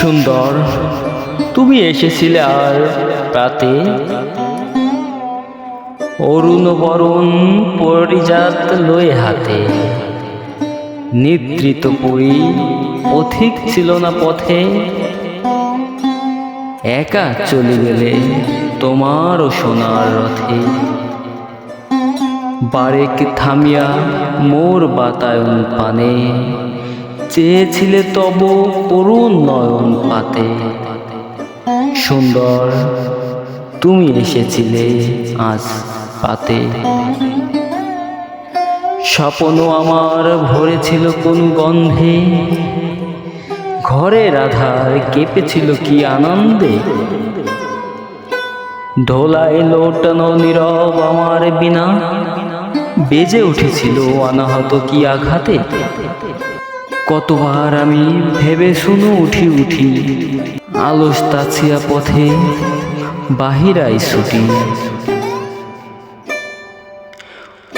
সুন্দর। তুমি এসেছিলে আর রাতে? অরুণ বরণ পরিজাত লয়ে হাতে। নিদ্রিত পুরী পথিক ছিল না পথে। একা চলে গেলে তোমারও সোনার রথে। বারেক থামিয়া মোর বাতায়ন পানে। চেয়েছিলে তব করুণ নয়ন পাতে। সুন্দর, তুমি এসেছিলে আজ পাতে। স্বপ্ন আমার ভরেছিল কোন গন্ধে। ঘরে রাধার কেঁপেছিল কি আনন্দে। ধোলায় লোটানো নীরব আমার বিনা। বেজে উঠেছিল অনাহত কি আঘাতে। কতবার আমি ভেবে শুনো উঠি উঠি। আলস তাছিয়া পথে বাহিরাই ছুটি।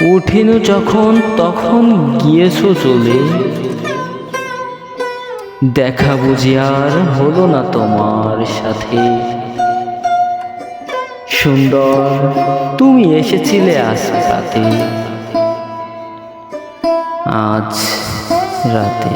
উঠিনু যখন, তখন গিয়েছো চলে। দেখা বুঝি আর হলো না তোমার সাথে। সুন্দর, তুমি এসেছিলে আজ রাতে। আজ রাতে